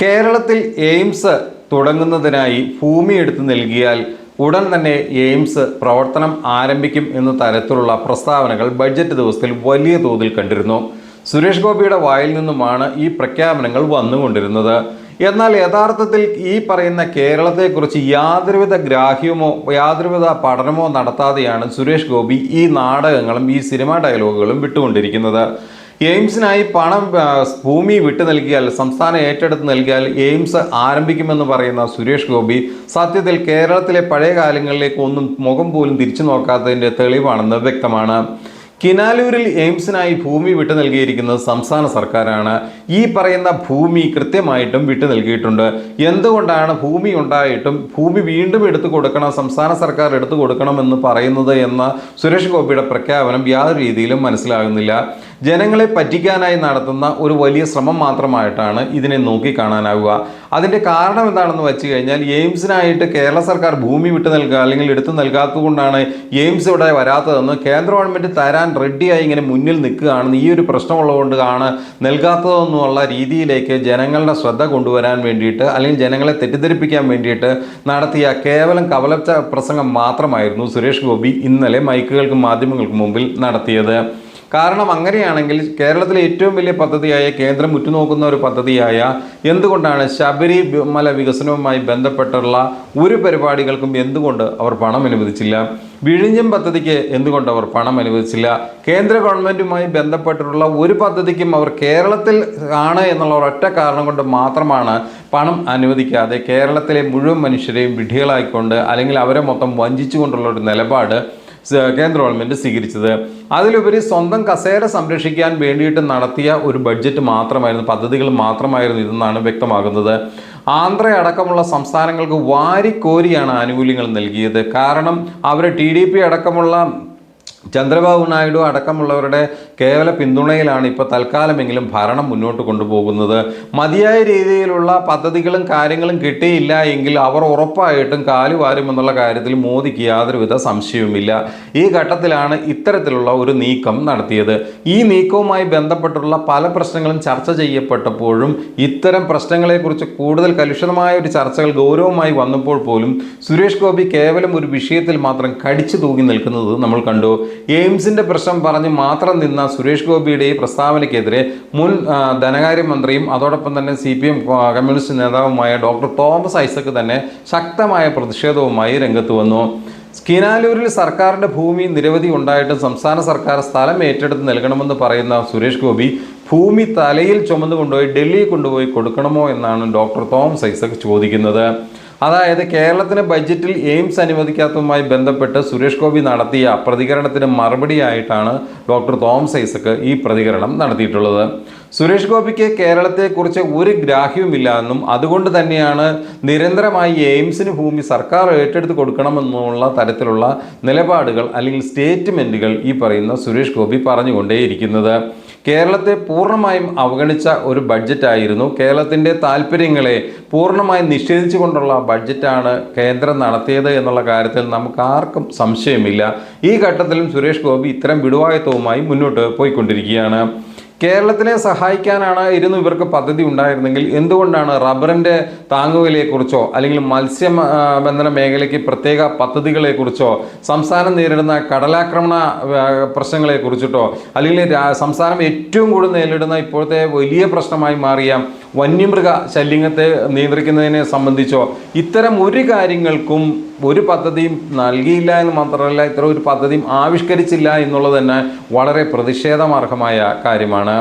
കേരളത്തിൽ എയിംസ് തുടങ്ങുന്നതിനായി ഭൂമി എടുത്ത് നൽകിയാൽ ഉടൻ തന്നെ എയിംസ് പ്രവർത്തനം ആരംഭിക്കും എന്ന തരത്തിലുള്ള പ്രസ്താവനകൾ ബഡ്ജറ്റ് ദിവസത്തിൽ വലിയ തോതിൽ കണ്ടിരുന്നു. സുരേഷ് ഗോപിയുടെ വായിൽ നിന്നുമാണ് ഈ പ്രഖ്യാപനങ്ങൾ വന്നുകൊണ്ടിരുന്നത്. എന്നാൽ യഥാർത്ഥത്തിൽ ഈ പറയുന്ന കേരളത്തെക്കുറിച്ച് യാതൊരുവിധ ഗ്രാഹ്യമോ യാതൊരുവിധ പഠനമോ നടത്താതെയാണ് സുരേഷ് ഗോപി ഈ നാടകങ്ങളും ഈ സിനിമാ ഡയലോഗുകളും വിട്ടുകൊണ്ടിരിക്കുന്നത്. എയിംസിനായി പണം ഭൂമി വിട്ടു നൽകിയാൽ സംസ്ഥാനം ഏറ്റെടുത്ത് നൽകിയാൽ എയിംസ് ആരംഭിക്കുമെന്ന് പറയുന്ന സുരേഷ് ഗോപി സത്യത്തിൽ കേരളത്തിലെ പഴയ കാലങ്ങളിലേക്ക് ഒന്നും മുഖം പോലും തിരിച്ചു നോക്കാത്തതിന്റെ തെളിവാണെന്ന് വ്യക്തമാണ്. കിനാലൂരിൽ എയിംസിനായി ഭൂമി വിട്ടു നൽകിയിരിക്കുന്നത് സംസ്ഥാന സർക്കാരാണ്. ഈ പറയുന്ന ഭൂമി കൃത്യമായിട്ടും വിട്ടു നൽകിയിട്ടുണ്ട്. എന്തുകൊണ്ടാണ് ഭൂമി ഉണ്ടായിട്ടും ഭൂമി വീണ്ടും എടുത്തു കൊടുക്കണം സംസ്ഥാന സർക്കാർ എടുത്തു കൊടുക്കണമെന്ന് പറയുന്നത് എന്ന സുരേഷ് ഗോപിയുടെ പ്രഖ്യാപനം യാതൊരു രീതിയിലും മനസ്സിലാകുന്നില്ല. ജനങ്ങളെ പറ്റിക്കാനായി നടത്തുന്ന ഒരു വലിയ ശ്രമം മാത്രമായിട്ടാണ് ഇതിനെ നോക്കിക്കാണാനാവുക അതിന്റെ കാരണം എന്താണെന്ന് വെച്ച് കഴിഞ്ഞാൽ എയിംസിനായിട്ട് കേരള സർക്കാർ ഭൂമി വിട്ടു നൽകുക അല്ലെങ്കിൽ എടുത്തു നൽകാത്തതുകൊണ്ടാണ് എയിംസ് ഇവിടെ വരാത്തതെന്ന് കേന്ദ്ര ഗവൺമെന്റ് തരാൻ റെഡിയായി ഇങ്ങനെ മുന്നിൽ നിൽക്കുകയാണെന്ന് ഈ ഒരു പ്രശ്നമുള്ളതുകൊണ്ടാണ് നൽകാത്തതെന്നുള്ള രീതിയിലേക്ക് ജനങ്ങളുടെ ശ്രദ്ധ കൊണ്ടുവരാൻ വേണ്ടിയിട്ട് അല്ലെങ്കിൽ ജനങ്ങളെ തെറ്റിദ്ധരിപ്പിക്കാൻ വേണ്ടിയിട്ട് നടത്തിയ കേവലം കവലച്ച പ്രസംഗം മാത്രമായിരുന്നു സുരേഷ് ഗോപി ഇന്നലെ മൈക്കുകൾക്കും മാധ്യമങ്ങൾക്കും മുമ്പിൽ നടത്തിയത്. കാരണം അങ്ങനെയാണെങ്കിൽ കേരളത്തിലെ ഏറ്റവും വലിയ പദ്ധതിയായ കേന്ദ്രം ഉറ്റുനോക്കുന്ന ഒരു പദ്ധതിയായ എന്തുകൊണ്ടാണ് ശബരിമല വികസനവുമായി ബന്ധപ്പെട്ടുള്ള ഒരു പരിപാടികൾക്കും എന്തുകൊണ്ട് അവർ പണം അനുവദിച്ചില്ല? വിഴിഞ്ഞം പദ്ധതിക്ക് എന്തുകൊണ്ട് അവർ പണം അനുവദിച്ചില്ല? കേന്ദ്ര ഗവൺമെന്റുമായി ബന്ധപ്പെട്ടിട്ടുള്ള ഒരു പദ്ധതിക്കും അവർ കേരളത്തിൽ ആണ് എന്നുള്ള ഒരൊറ്റ കാരണം കൊണ്ട് മാത്രമാണ് പണം അനുവദിക്കാതെ കേരളത്തിലെ മുഴുവൻ മനുഷ്യരെയും വിഡ്ഢികളായിക്കൊണ്ട് അല്ലെങ്കിൽ അവരെ മൊത്തം വഞ്ചിച്ചുകൊണ്ടുള്ള ഒരു നിലപാട് കേന്ദ്ര ഗവൺമെന്റ് സ്വീകരിച്ചത്. അതിലുപരി സ്വന്തം കസേര സംരക്ഷിക്കാൻ വേണ്ടിയിട്ട് നടത്തിയ ഒരു ബഡ്ജറ്റ് മാത്രമായിരുന്നു പദ്ധതികൾ മാത്രമായിരുന്നു ഇതെന്നാണ് വ്യക്തമാകുന്നത്. ആന്ധ്ര അടക്കമുള്ള സംസ്ഥാനങ്ങൾക്ക് വാരിക്കോരിയാണ് ആനുകൂല്യങ്ങൾ നൽകിയത്. കാരണം അവരെ ടി ഡി പി അടക്കമുള്ള ചന്ദ്രബാബു നായിഡു അടക്കമുള്ളവരുടെ കേവല പിന്തുണയിലാണ് ഇപ്പോൾ തൽക്കാലമെങ്കിലും ഭരണം മുന്നോട്ട് കൊണ്ടുപോകുന്നത്. മതിയായ രീതിയിലുള്ള പദ്ധതികളും കാര്യങ്ങളും കിട്ടിയില്ല എങ്കിൽ അവർ ഉറപ്പായിട്ടും കാലുവാരും കാര്യത്തിൽ മോദിക്ക് യാതൊരുവിധ സംശയവുമില്ല. ഈ ഘട്ടത്തിലാണ് ഇത്തരത്തിലുള്ള ഒരു നീക്കം നടത്തിയത്. ഈ നീക്കവുമായി ബന്ധപ്പെട്ടുള്ള പല പ്രശ്നങ്ങളും ചർച്ച ചെയ്യപ്പെട്ടപ്പോഴും ഇത്തരം പ്രശ്നങ്ങളെക്കുറിച്ച് കൂടുതൽ കലുഷിതമായ ഒരു ചർച്ചകൾ ഗൗരവമായി വന്നപ്പോൾ പോലും സുരേഷ് ഗോപി കേവലം ഒരു വിഷയത്തിൽ മാത്രം കടിച്ചു തൂങ്ങി നിൽക്കുന്നത് നമ്മൾ കണ്ടു. എയിംസിന്റെ പ്രശ്നം പറഞ്ഞ് മാത്രം നിന്ന സുരേഷ് ഗോപിയുടെ ഈ പ്രസ്താവനയ്ക്കെതിരെ മുൻ ധനകാര്യമന്ത്രിയും അതോടൊപ്പം തന്നെ സി പി എം കമ്മ്യൂണിസ്റ്റ് നേതാവുമായ ഡോക്ടർ തോമസ് ഐസക് തന്നെ ശക്തമായ പ്രതിഷേധവുമായി രംഗത്ത് വന്നു. സ്കിനാലൂരിൽ സർക്കാരിന്റെ ഭൂമി നിരവധി ഉണ്ടായിട്ടും സംസ്ഥാന സർക്കാർ സ്ഥലം ഏറ്റെടുത്ത് നൽകണമെന്ന് പറയുന്ന സുരേഷ് ഗോപി ഭൂമി തലയിൽ ചുമന്നുകൊണ്ടുപോയി ഡൽഹിയിൽ കൊണ്ടുപോയി കൊടുക്കണമോ എന്നാണ് ഡോക്ടർ തോമസ് ഐസക് ചോദിക്കുന്നത്. അതായത് കേരളത്തിന് ബജറ്റിൽ എയിംസ് അനുവദിക്കാത്തതുമായി ബന്ധപ്പെട്ട് സുരേഷ് ഗോപി നടത്തിയ പ്രതികരണത്തിന് മറുപടിയായിട്ടാണ് ഡോക്ടർ തോമസ് ഐസക് ഈ പ്രതികരണം നടത്തിയിട്ടുള്ളത്. സുരേഷ് ഗോപിക്ക് കേരളത്തെക്കുറിച്ച് ഒരു ഗ്രാഹ്യവുമില്ല എന്നും അതുകൊണ്ട് തന്നെയാണ് നിരന്തരമായി എയിംസിന് ഭൂമി സർക്കാർ ഏറ്റെടുത്ത് കൊടുക്കണമെന്നുള്ള തരത്തിലുള്ള നിലപാടുകൾ അല്ലെങ്കിൽ സ്റ്റേറ്റ്മെന്റുകൾ ഈ പറയുന്ന സുരേഷ് ഗോപി പറഞ്ഞുകൊണ്ടേയിരിക്കുന്നത്. കേരളത്തെ പൂർണമായും അവഗണിച്ച ഒരു ബഡ്ജറ്റായിരുന്നു. കേരളത്തിന്റെ താല്പര്യങ്ങളെ പൂർണമായും നിഷേധിച്ചുകൊണ്ടുള്ള ബഡ്ജറ്റാണ് കേന്ദ്രം നടത്തിയത് എന്നുള്ള കാര്യത്തിൽ നമുക്ക് ആർക്കും സംശയമില്ല. ഈ ഘട്ടത്തിലും സുരേഷ് ഗോപി ഇത്തരം വിടുവായത്വവുമായി മുന്നോട്ട് പോയിക്കൊണ്ടിരിക്കുകയാണ്. കേരളത്തിനെ സഹായിക്കാനാണ് ഇരുന്ന് ഇവർക്ക് പദ്ധതി ഉണ്ടായിരുന്നെങ്കിൽ എന്തുകൊണ്ടാണ് റബ്ബറിന്റെ താങ്ങുവിലയെക്കുറിച്ചോ അല്ലെങ്കിൽ മത്സ്യ ബന്ധന മേഖലയ്ക്ക് പ്രത്യേക പദ്ധതികളെക്കുറിച്ചോ സംസ്ഥാനം നേരിടുന്ന കടലാക്രമണ പ്രശ്നങ്ങളെ പ്രശ്നങ്ങളെക്കുറിച്ചിട്ടോ അല്ലെങ്കിൽ സംസ്ഥാനം ഏറ്റവും കൂടുതൽ നേരിടുന്ന ഇപ്പോഴത്തെ വലിയ പ്രശ്നമായി മാറിയ വന്യമൃഗ ശല്യത്തെ നിയന്ത്രിക്കുന്നതിനെ സംബന്ധിച്ചോ ഇത്തരം ഒരു കാര്യങ്ങൾക്കും ഒരു പദ്ധതിയും നൽകിയില്ല എന്ന് മാത്രമല്ല ഇത്തരം ഒരു പദ്ധതിയും ആവിഷ്കരിച്ചില്ല എന്നുള്ളത് തന്നെ വളരെ പ്രതിഷേധമാർഹമായ കാര്യമാണ്.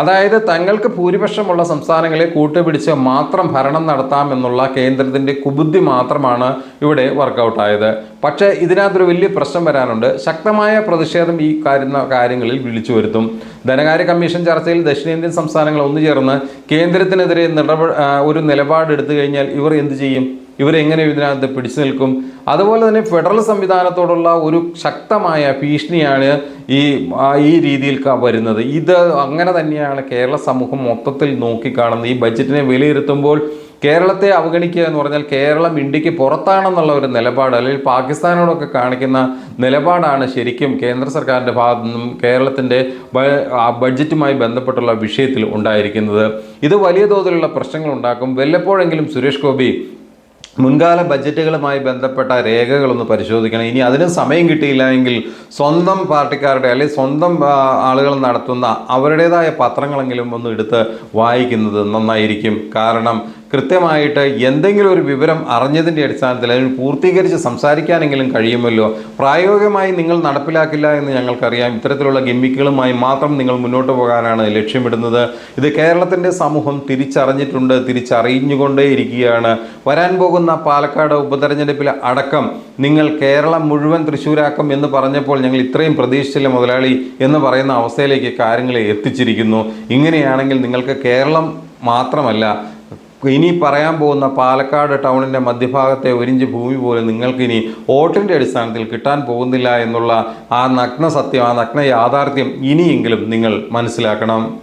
അതായത് തങ്ങൾക്ക് ഭൂരിപക്ഷമുള്ള സംസ്ഥാനങ്ങളെ കൂട്ടുപിടിച്ച് മാത്രം ഭരണം നടത്താം എന്നുള്ള കേന്ദ്രത്തിന്റെ കുബുദ്ധി മാത്രമാണ് ഇവിടെ വർക്കൗട്ടായത്. പക്ഷേ ഇതിനകത്തൊരു വലിയ പ്രശ്നം വരാനുണ്ട്. ശക്തമായ പ്രതിഷേധം ഈ കാര്യ കാര്യങ്ങളിൽ വിളിച്ചു വരുത്തും. ധനകാര്യ കമ്മീഷൻ ചർച്ചയിൽ ദക്ഷിണേന്ത്യൻ സംസ്ഥാനങ്ങൾ ഒന്നു ചേർന്ന് കേന്ദ്രത്തിനെതിരെ നിലപാട് ഒരു നിലപാടെടുത്തു കഴിഞ്ഞാൽ ഇവർ എന്തു ചെയ്യും? ഇവരെങ്ങനെ ഇതിനകത്ത് പിടിച്ചു നിൽക്കും? അതുപോലെ തന്നെ ഫെഡറൽ സംവിധാനത്തോടുള്ള ഒരു ശക്തമായ ഭീഷണിയാണ് ഈ ഈ രീതിയിൽ വരുന്നത്. ഇത് അങ്ങനെ തന്നെയാണ് കേരള സമൂഹം മൊത്തത്തിൽ നോക്കിക്കാണുന്നത്. ഈ ബജറ്റിനെ വിലയിരുത്തുമ്പോൾ കേരളത്തെ അവഗണിക്കുക എന്ന് പറഞ്ഞാൽ കേരളം ഇന്ത്യയ്ക്ക് പുറത്താണെന്നുള്ള ഒരു നിലപാട് അല്ലെങ്കിൽ പാകിസ്ഥാനോടൊക്കെ കാണിക്കുന്ന നിലപാടാണ് ശരിക്കും കേന്ദ്ര സർക്കാരിന്റെ ഭാഗത്തു നിന്നും കേരളത്തിന്റെ ബഡ്ജറ്റുമായി ബന്ധപ്പെട്ടുള്ള വിഷയത്തിൽ ഉണ്ടായിരിക്കുന്നത്. ഇത് വലിയ തോതിലുള്ള പ്രശ്നങ്ങൾ ഉണ്ടാക്കും. വല്ലപ്പോഴെങ്കിലും സുരേഷ് ഗോപി മുൻകാല ബജറ്റുകളുമായി ബന്ധപ്പെട്ട രേഖകളൊന്ന് പരിശോധിക്കണം. ഇനി അതിന് സമയം കിട്ടിയില്ല എങ്കിൽ സ്വന്തം പാർട്ടിക്കാരുടെ അല്ലെങ്കിൽ സ്വന്തം ആളുകൾ നടത്തുന്ന അവരുടേതായ പത്രങ്ങളെങ്കിലും ഒന്ന് എടുത്ത് വായിക്കുന്നത് നന്നായിരിക്കും. കാരണം കൃത്യമായിട്ട് എന്തെങ്കിലും ഒരു വിവരം അറിഞ്ഞതിന്റെ അടിസ്ഥാനത്തിൽ അതിന് പൂർത്തീകരിച്ച് സംസാരിക്കാനെങ്കിലും കഴിയുമല്ലോ? പ്രായോഗികമായി നിങ്ങൾ നടപ്പിലാക്കില്ല എന്ന് ഞങ്ങൾക്കറിയാം. ഇത്തരത്തിലുള്ള ഗിമ്മിക്കുകളുമായി മാത്രം നിങ്ങൾ മുന്നോട്ട് പോകാനാണ് ലക്ഷ്യമിടുന്നത്. ഇത് കേരളത്തിന്റെ സമൂഹം തിരിച്ചറിഞ്ഞിട്ടുണ്ട് തിരിച്ചറിഞ്ഞുകൊണ്ടേ ഇരിക്കുകയാണ് വരാൻ പോകുന്ന പാലക്കാട് ഉപതെരഞ്ഞെടുപ്പിൽ അടക്കം നിങ്ങൾ കേരളം മുഴുവൻ തൃശ്ശൂരാക്കും എന്ന് പറഞ്ഞപ്പോൾ ഞങ്ങൾ ഇത്രയും പ്രതീക്ഷിച്ചില്ല മുതലാളി എന്ന് പറയുന്ന അവസ്ഥയിലേക്ക് കാര്യങ്ങളെ എത്തിച്ചിരിക്കുന്നു. ഇങ്ങനെയാണെങ്കിൽ നിങ്ങൾക്ക് കേരളം മാത്രമല്ല ഇനി പറയാൻ പോകുന്ന പാലക്കാട് ടൗണിന്റെ മധ്യഭാഗത്തെ ഒരിഞ്ച് ഭൂമി പോലും നിങ്ങൾക്കിനി വോട്ടിന്റെ അടിസ്ഥാനത്തിൽ കിട്ടാൻ പോകുന്നില്ല എന്നുള്ള ആ നഗ്ന സത്യം ആ നഗ്ന യാഥാർത്ഥ്യം ഇനിയെങ്കിലും നിങ്ങൾ മനസ്സിലാക്കണം.